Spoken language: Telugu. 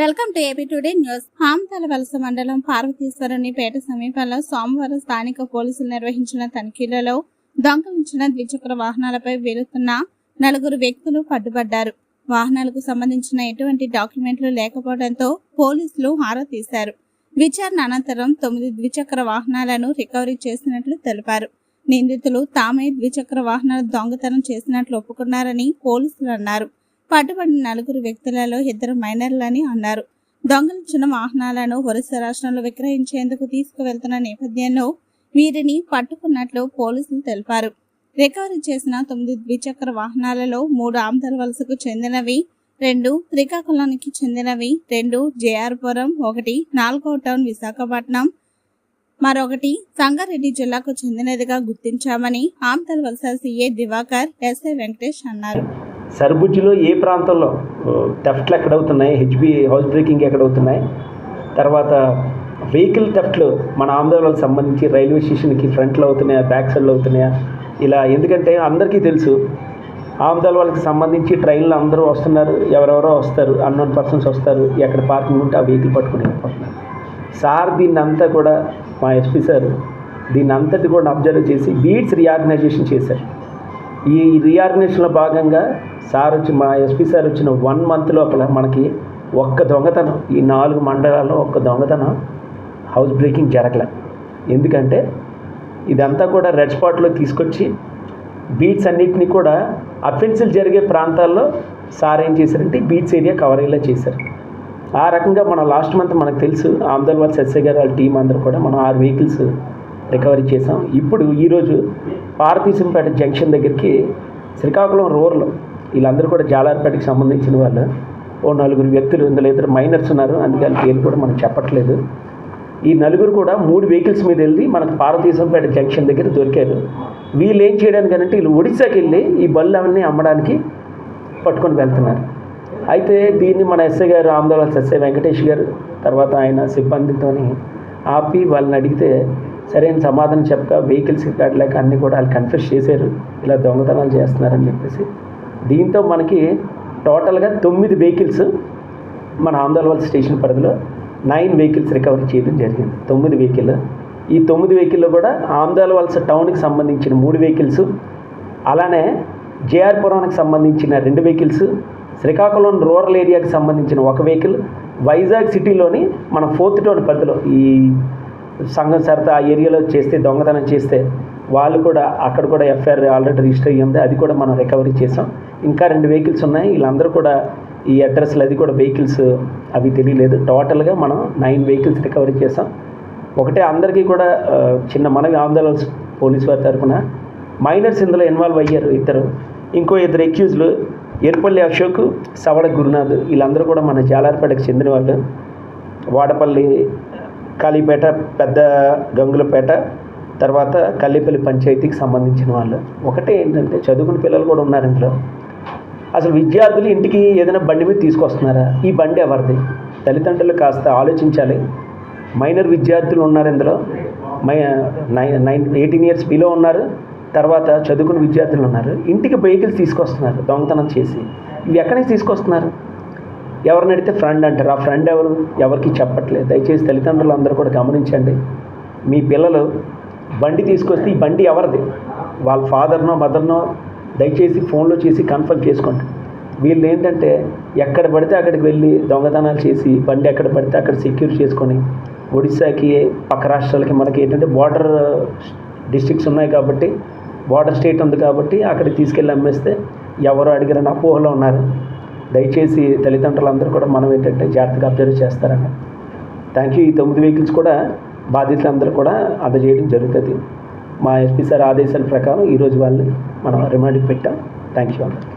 Welcome to AP today news. హామతల వలస మండలం పార్వతీశ్వరుని పేట సమీపంలో సోమవారం స్థానిక పోలీసులు నిర్వహించిన తనిఖీలలో దొంగలించిన ద్విచక్ర వాహనాలపై వెళుతున్న నలుగురు వ్యక్తులు పట్టుబడ్డారు. వాహనాలకు సంబంధించిన ఎటువంటి డాక్యుమెంట్లు లేకపోవడంతో పోలీసులు ఆరా తీశారు. విచారణ అనంతరం తొమ్మిది ద్విచక్ర వాహనాలను రికవరీ చేసినట్లు తెలిపారు. నిందితులు తామే ద్విచక్ర వాహనాలు దొంగతనం చేసినట్లు ఒప్పుకున్నారని పోలీసులు అన్నారు. పట్టుబడిన నలుగురు వ్యక్తులలో ఇద్దరు మైనర్లని అన్నారు. దొంగలించిన వాహనాలను ఒరిస్సా రాష్ట్రంలో విక్రయించేందుకు తీసుకువెళ్తున్న నేపథ్యంలో వీరిని పట్టుకున్నట్లు పోలీసులు తెలిపారు. రికవరీ చేసిన తొమ్మిది ద్విచక్ర వాహనాలలో మూడు ఆమదల వలసకు చెందినవి రెండు శ్రీకాకుళానికి చెందినవి రెండు జేఆర్పురం ఒకటి నాలుగో టౌన్ విశాఖపట్నం మరొకటి సంగారెడ్డి జిల్లాకు చెందినదిగా గుర్తించామని ఆమదల వలస సీఏ దివాకర్ ఎస్ఐ వెంకటేష్ అన్నారు. సర్బుజ్జిలో ఏ ప్రాంతంలో? టెఫ్ట్లు ఎక్కడవుతున్నాయి? హెచ్బి హౌస్ బ్రేకింగ్ ఎక్కడవుతున్నాయి? తర్వాత వెహికల్ టెఫ్ట్లు మన ఆంధ్రాలకు సంబంధించి రైల్వే స్టేషన్కి ఫ్రంట్లో అవుతున్నాయా? బ్యాక్ సైడ్లో అవుతున్నాయా? ఇలా ఎందుకంటే అందరికీ తెలుసు ఆమదాల వాళ్ళకి సంబంధించి ట్రైన్లో అందరూ వస్తున్నారు ఎవరెవరో వస్తారు అన్నోన్ పర్సన్స్ వస్తారు ఎక్కడ పార్కింగ్ ఉంటే ఆ వెహికల్ పట్టుకుని వెళ్ళిపోతున్నారు. సార్ దీన్ని అంతా కూడా మా ఎస్పీ సార్ దీన్ని అంతటి కూడా అబ్జర్వ్ చేసి బీట్స్ రీఆర్గనైజేషన్ చేశారు. ఈ రీఆర్గనైజేషన్లో భాగంగా సార్ వచ్చి మా ఎస్పీ సార్ వచ్చిన వన్ మంత్ లోపల మనకి ఒక్క దొంగతనం ఈ నాలుగు మండలాల్లో ఒక్క దొంగతనం హౌస్ బ్రేకింగ్ జరగలే. ఎందుకంటే ఇదంతా కూడా రెడ్ స్పాట్లో తీసుకొచ్చి బీట్స్ అన్నిటినీ కూడా అఫెన్సులు జరిగే ప్రాంతాల్లో సార్ ఏం చేశారంటే బీట్స్ ఏరియా కవర్ అయ్యేలా చేశారు. ఆ రకంగా మన లాస్ట్ మంత్ మనకు తెలుసు ఆమ్దల్ సస్య గారు వాళ్ళ టీం అందరూ కూడా మనం ఆరు వెహికల్స్ రికవరీ చేసాం ఇప్పుడు ఈరోజు పార్తీసింపేట జంక్షన్ దగ్గరికి శ్రీకాకుళం రూరల్ వీళ్ళందరూ కూడా జాలార్పేటకి సంబంధించిన వాళ్ళు. ఓ నలుగురు వ్యక్తులు ఇందులో ఇద్దరు మైనర్స్ ఉన్నారు. అందుకని పేరు కూడా మనం చెప్పట్లేదు. ఈ నలుగురు కూడా మూడు వెహికల్స్ మీద వెళ్ళి మనకు పార్వతీశంపేట జంక్షన్ దగ్గర దొరికారు. వీళ్ళు ఏం చేయడానికి అంటే వీళ్ళు ఒడిశాకి వెళ్ళి ఈ బళ్ళు అవన్నీ అమ్మడానికి పట్టుకొని వెళ్తున్నారు. అయితే దీన్ని మన ఎస్ఐ గారు ఆందోళన ఎస్ఐ వెంకటేష్ గారు తర్వాత ఆయన సిబ్బందితోని ఆపి వాళ్ళని అడిగితే సరైన సమాధానం చెప్పక వెహికల్స్ రికార్డ్ లేక అన్నీ కూడా వాళ్ళు కన్ఫ్యూజ్ చేశారు. ఇలా దొంగతనాలు చేస్తున్నారని చెప్పేసి. దీంతో మనకి టోటల్గా తొమ్మిది వెహికల్స్ మన ఆందోళన స్టేషన్ పరిధిలో నైన్ వెహికల్స్ రికవరీ చేయడం జరిగింది. తొమ్మిది వెహికల్. ఈ తొమ్మిది వెహికల్లో కూడా ఆమ్దాల టౌన్కి సంబంధించిన మూడు వెహికల్స్ అలానే జేఆర్పురానికి సంబంధించిన రెండు వెహికల్స్ శ్రీకాకుళం రూరల్ ఏరియాకి సంబంధించిన ఒక వెహికల్ వైజాగ్ సిటీలోని మన ఫోర్త్ టౌన్ పరిధిలో ఈ సంఘం సరత ఆ ఏరియాలో చేస్తే దొంగతనం చేస్తే వాళ్ళు కూడా అక్కడ కూడా ఎఫ్ఐఆర్ ఆల్రెడీ రిజిస్టర్ అయ్యి ఉంది. అది కూడా మనం రికవరీ చేసాం. ఇంకా రెండు వెహికల్స్ ఉన్నాయి. వీళ్ళందరూ కూడా ఈ అడ్రస్లు అది కూడా వెహికల్స్ అవి తెలియలేదు. టోటల్గా మనం నైన్ వెహికల్స్ రికవరీ చేసాం. ఒకటే అందరికీ కూడా చిన్న మనవి ఆందోళన పోలీస్ వారి తరఫున. మైనర్స్ ఇందులో ఇన్వాల్వ్ అయ్యారు ఇద్దరు. ఇంకో ఇద్దరు ఎక్యూజ్లు ఎరుపల్లి అశోక్ సవడ గురునాథ్. వీళ్ళందరూ కూడా మన జాలార్పేటకు చెందిన వాళ్ళు. వాడపల్లి కాళీపేట పెద్ద గంగులపేట తర్వాత కల్లిపల్లి పంచాయతీకి సంబంధించిన వాళ్ళు. ఒకటే ఏంటంటే చదువుకున్న పిల్లలు కూడా ఉన్నారు ఇందులో. అసలు విద్యార్థులు ఇంటికి ఏదైనా బండి మీద తీసుకొస్తున్నారా? ఈ బండి ఎవరిది? తల్లిదండ్రులు కాస్త ఆలోచించాలి. మైనర్ విద్యార్థులు ఉన్నారు ఇందులో. My nine nine eighteen years below ఉన్నారు. తర్వాత చదువుకున్న విద్యార్థులు ఉన్నారు. ఇంటికి వెహికల్స్ తీసుకొస్తున్నారు దొంగతనం చేసి. ఇవి ఎక్కడి నుంచి తీసుకొస్తున్నారు? ఎవరిని అడిగితే ఫ్రెండ్ అంటారు. ఆ ఫ్రెండ్ ఎవరు? ఎవరికి చెప్పట్లేదు. దయచేసి తల్లిదండ్రులు అందరూ కూడా గమనించండి. మీ పిల్లలు బండి తీసుకొస్తే ఈ బండి ఎవరిది? వాళ్ళ ఫాదర్నో మదర్నో దయచేసి ఫోన్లో చేసి కన్ఫర్మ్ చేసుకోండి. వీళ్ళు ఏంటంటే ఎక్కడ పడితే అక్కడికి వెళ్ళి దొంగతనాలు చేసి బండి ఎక్కడ పడితే అక్కడ సెక్యూర్ చేసుకొని ఒడిశాకి పక్క రాష్ట్రాలకి మనకి ఏంటంటే బార్డర్ డిస్ట్రిక్ట్స్ ఉన్నాయి కాబట్టి బార్డర్ స్టేట్ ఉంది కాబట్టి అక్కడికి తీసుకెళ్ళి అమ్మేస్తే ఎవరు అడిగిన అపోహలో ఉన్నారు. దయచేసి తల్లిదండ్రులందరూ కూడా మనం ఏంటంటే జాగ్రత్తగా అబ్జర్వ్ చేస్తారని. థ్యాంక్ యూ ఈ తొమ్మిది వెహికల్స్ కూడా బాధితులందరూ కూడా అందజేయడం జరుగుతుంది. మా ఎస్పీ సార్ ఆదేశాల ప్రకారం ఈరోజు వాళ్ళని మనం రిమాండ్కి పెట్టాం. థ్యాంక్ యూ అందరికీ